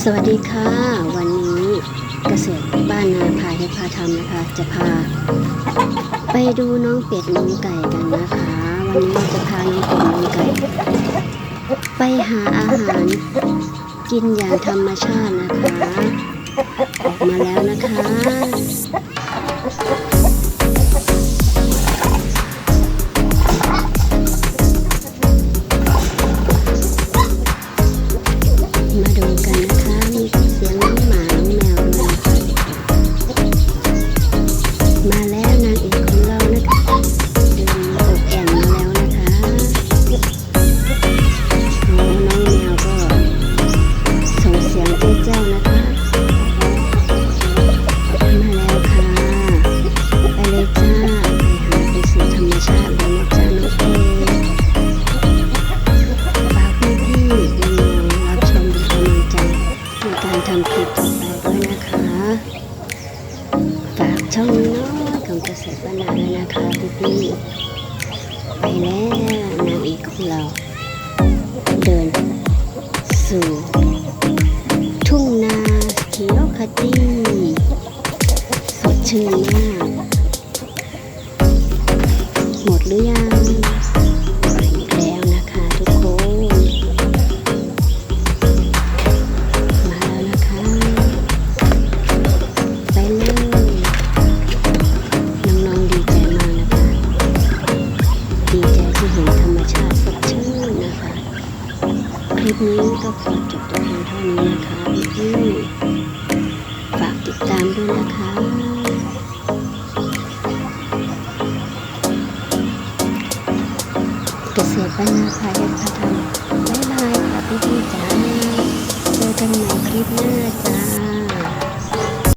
สวัสดีค่ะ วันนี้เกษตรบ้านนาพาให้พาทำนะคะ จะพา ไปดูน้องเป็ดน้องไก่กันนะคะ วันนี้เราจะพาน้องเป็ดน้องไก่ ไปหาอาหารกินอย่างธรรมชาตินะคะ ออกมาแล้วนะคะ คะมีเสียงน้องหมาน้องแมวด้วยมาแล้ว ทำคลิปต่อไปด้วยนะคะ ฝากช่องน้อยของเกษตรบ้านนาด้วยนะคะพี่พี่ๆไปแล้วนางเอกของเรา เดินสู่ทุ่งนาเขียวขจีสดชื่นมาก หมดหรือยัง คลิปนี้ก็ขอจบตัวเพียงเท่านี้นะคะพี่ฝากติดตามด้วยนะคะเกษตรบ้านนาพายันพาทำบ๊ายบายค่ะพี่ๆจ๋าเจอกันใหม่คลิปหน้าจ้า